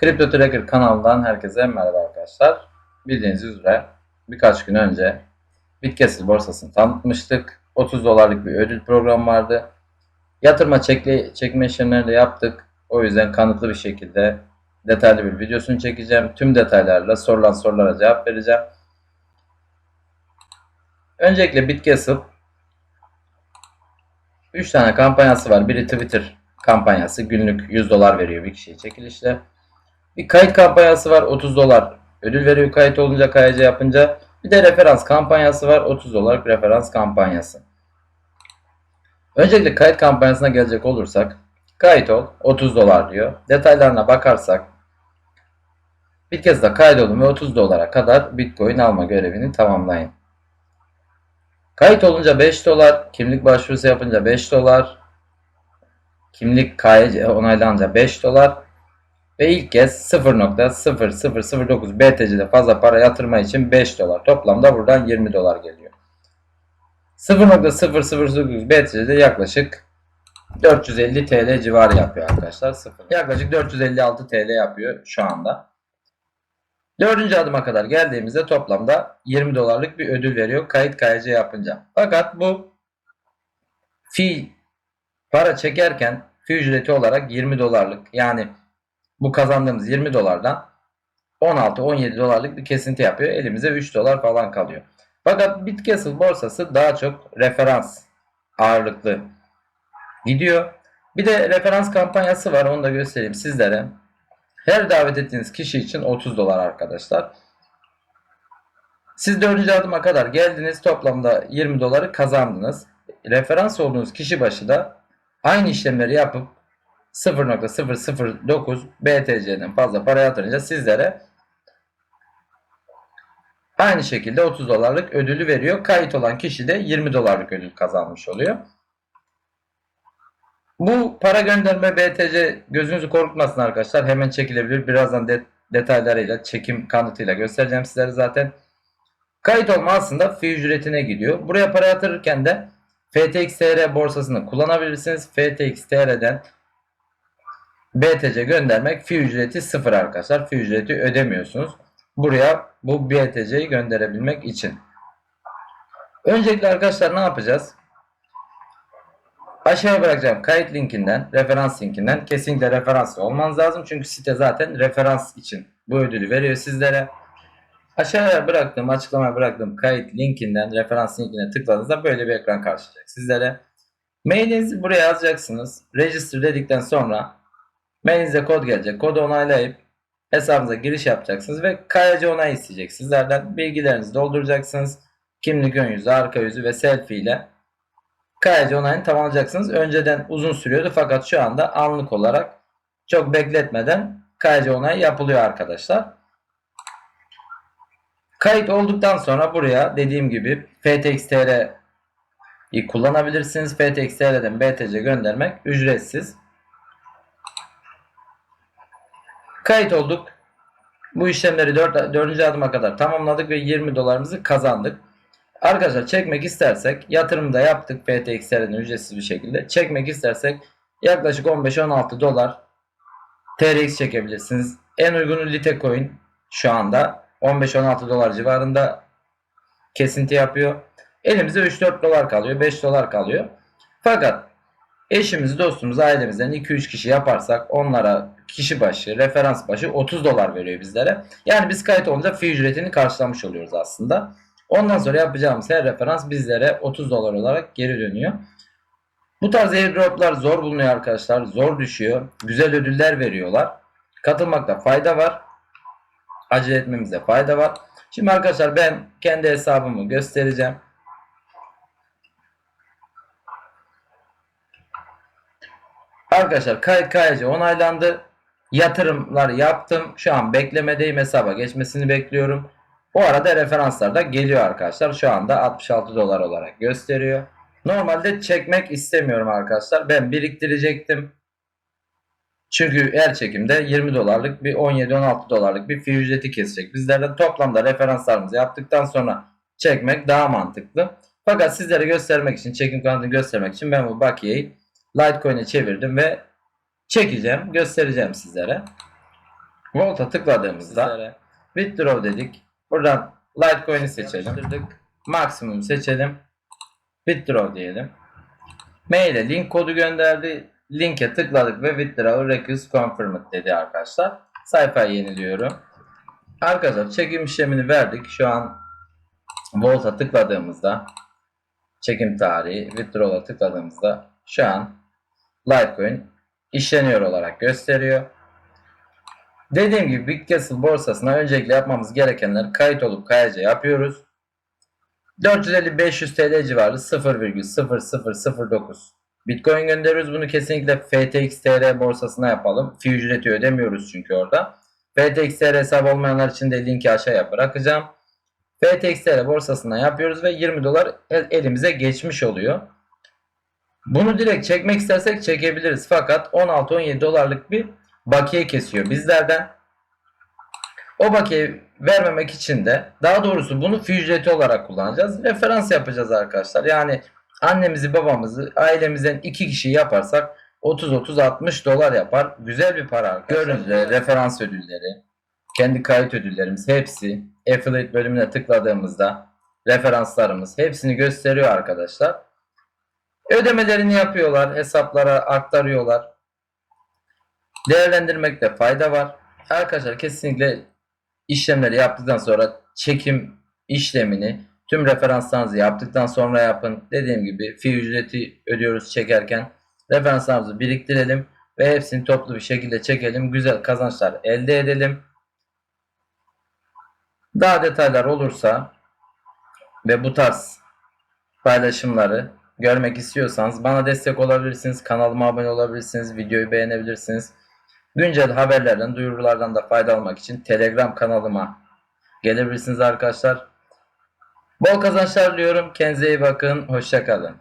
Crypto Tracker kanalından herkese merhaba arkadaşlar. Bildiğiniz üzere birkaç gün önce Bitgesel borsasını tanıtmıştık. 30 dolarlık bir ödül programı vardı. Yatırma çekli, çekme işlemlerini de yaptık. O yüzden kanıtlı bir şekilde detaylı bir videosunu çekeceğim. Tüm detaylarla sorulan sorulara cevap vereceğim. Öncelikle Bitgesel 3 tane kampanyası var. Biri Twitter kampanyası. Günlük 100 dolar veriyor bir kişiye çekilişle. Bir kayıt kampanyası var 30 dolar ödül veriyor kayıt olunca KYC yapınca. Bir de referans kampanyası var 30 dolar referans kampanyası. Öncelikle kayıt kampanyasına gelecek olursak kayıt ol 30 dolar diyor. Detaylarına bakarsak bir kez de kaydolun ve 30 dolara kadar Bitcoin alma görevini tamamlayın. Kayıt olunca 5 dolar, kimlik başvurusu yapınca 5 dolar, kimlik KYC onaylanınca 5 dolar, ve ilk kez 0.0009 BTC'de fazla para yatırma için 5 dolar. Toplamda buradan 20 dolar geliyor. 0.009 BTC'de yaklaşık 450 TL civarı yapıyor arkadaşlar. Sıfır. Yaklaşık 456 TL yapıyor şu anda. Dördüncü adıma kadar geldiğimizde toplamda 20 dolarlık bir ödül veriyor kayıt KYC yapınca. Fakat bu fi para çekerken fi ücreti olarak 20 dolarlık yani bu kazandığımız 20 dolardan 16-17 dolarlık bir kesinti yapıyor. Elimize 3 dolar falan kalıyor. Fakat Bitcastle borsası daha çok referans ağırlıklı gidiyor. Bir de referans kampanyası var. Onu da göstereyim sizlere. Her davet ettiğiniz kişi için 30 dolar arkadaşlar. Siz dördüncü adıma kadar geldiniz. Toplamda 20 doları kazandınız. Referans olduğunuz kişi başı da aynı işlemleri yapıp 0.009 BTC'den fazla para yatırınca sizlere aynı şekilde 30 dolarlık ödülü veriyor. Kayıt olan kişi de 20 dolarlık ödül kazanmış oluyor. Bu para gönderme BTC gözünüzü korkutmasın arkadaşlar. Hemen çekilebilir. Birazdan de detaylarıyla, çekim kanıtıyla göstereceğim sizlere zaten. Kayıt olma aslında fi ücretine gidiyor. Buraya para yatırırken de FTX.TR borsasını kullanabilirsiniz. FTX.TR'den BTC göndermek fi ücreti sıfır arkadaşlar. Fi ücreti ödemiyorsunuz. Buraya bu BTC'yi gönderebilmek için. Öncelikle arkadaşlar ne yapacağız? Aşağıya bırakacağım kayıt linkinden, referans linkinden kesinlikle referans olmanız lazım. Çünkü site zaten referans için bu ödülü veriyor sizlere. Aşağıya bıraktığım, açıklamaya bıraktığım kayıt linkinden, referans linkine tıkladığınızda böyle bir ekran karşılayacak sizlere. Mailinizi buraya yazacaksınız. Register dedikten sonra Mailinize kod gelecek. Kodu onaylayıp hesabınıza giriş yapacaksınız ve KYC onay isteyecek sizlerden. Bilgilerinizi dolduracaksınız. Kimlik ön yüzü, arka yüzü ve selfie ile KYC onayını tamamlayacaksınız. Önceden uzun sürüyordu fakat şu anda anlık olarak çok bekletmeden KYC onayı yapılıyor arkadaşlar. Kayıt olduktan sonra buraya dediğim gibi FTX.TR'yi kullanabilirsiniz. FTX.TR'den BTC göndermek ücretsiz. Kayıt olduk. Bu işlemleri 4. 4. adıma kadar tamamladık ve 20 dolarımızı kazandık. Arkadaşlar çekmek istersek yatırım da yaptık FTX'lerden ücretsiz bir şekilde. Çekmek istersek yaklaşık 15-16 dolar TRX çekebilirsiniz. En uygunu Litecoin şu anda 15-16 dolar civarında kesinti yapıyor. Elimizde 3-4 dolar kalıyor, 5 dolar kalıyor. Fakat eşimiz, dostumuz, ailemizden 2-3 kişi yaparsak onlara kişi başı, referans başı 30 dolar veriyor bizlere. Yani biz kayıt olunca fi ücretini karşılamış oluyoruz aslında. Ondan sonra yapacağımız her referans bizlere 30 dolar olarak geri dönüyor. Bu tarz airdroplar zor bulunuyor arkadaşlar. Zor düşüyor. Güzel ödüller veriyorlar. Katılmakta fayda var. Acele etmemizde fayda var. Şimdi arkadaşlar ben kendi hesabımı göstereceğim. Arkadaşlar kayıt KYC onaylandı. Yatırımlar yaptım. Şu an beklemedeyim hesaba geçmesini bekliyorum. O arada referanslar da geliyor arkadaşlar. Şu anda 66 dolar olarak gösteriyor. Normalde çekmek istemiyorum arkadaşlar. Ben biriktirecektim. Çünkü her çekimde 20 dolarlık bir 17-16 dolarlık bir fee ücreti kesecek. Bizlerden toplamda referanslarımızı yaptıktan sonra çekmek daha mantıklı. Fakat sizlere göstermek için, çekim kanalını göstermek için ben bu bakiyeyi Litecoin'e çevirdim ve çekeceğim, göstereceğim sizlere. Volt'a tıkladığımızda Withdraw dedik. Buradan Litecoin'i seçelim. Maksimum seçelim. Withdraw diyelim. Mail'e link kodu gönderdi. Linke tıkladık ve Withdraw Request Confirmed dedi arkadaşlar. Sayfayı yeniliyorum. Arkadaşlar çekim işlemini verdik. Şu an Volt'a tıkladığımızda çekim tarihi Withdraw'a tıkladığımızda şu an Litecoin işleniyor olarak gösteriyor. Dediğim gibi Bitcastle borsasına öncelikle yapmamız gerekenler kayıt olup kayaca yapıyoruz. 450-500 TL civarı 0,0009 Bitcoin gönderiyoruz. Bunu kesinlikle FTX TR borsasına yapalım. Fi ücreti ödemiyoruz çünkü orada. FTX TR hesabı olmayanlar için de linki aşağıya bırakacağım. FTX TR borsasından yapıyoruz ve 20 dolar el- elimize geçmiş oluyor. Bunu direkt çekmek istersek çekebiliriz. Fakat 16-17 dolarlık bir bakiye kesiyor bizlerden. O bakiye vermemek için de daha doğrusu bunu fi ücreti olarak kullanacağız. Referans yapacağız arkadaşlar. Yani annemizi babamızı ailemizden iki kişi yaparsak 30-30-60 dolar yapar. Güzel bir para arkadaşlar. Görüntüleri, referans ödülleri, kendi kayıt ödüllerimiz hepsi affiliate bölümüne tıkladığımızda referanslarımız hepsini gösteriyor arkadaşlar. Ödemelerini yapıyorlar, hesaplara aktarıyorlar. Değerlendirmekte fayda var. Arkadaşlar kesinlikle işlemleri yaptıktan sonra çekim işlemini tüm referanslarınızı yaptıktan sonra yapın. Dediğim gibi fi ücreti ödüyoruz çekerken. Referanslarımızı biriktirelim ve hepsini toplu bir şekilde çekelim. Güzel kazançlar elde edelim. Daha detaylar olursa ve bu tarz paylaşımları görmek istiyorsanız bana destek olabilirsiniz. Kanalıma abone olabilirsiniz. Videoyu beğenebilirsiniz. Güncel haberlerden, duyurulardan da fayda almak için Telegram kanalıma gelebilirsiniz arkadaşlar. Bol kazançlar diliyorum. Kendinize iyi bakın. Hoşçakalın.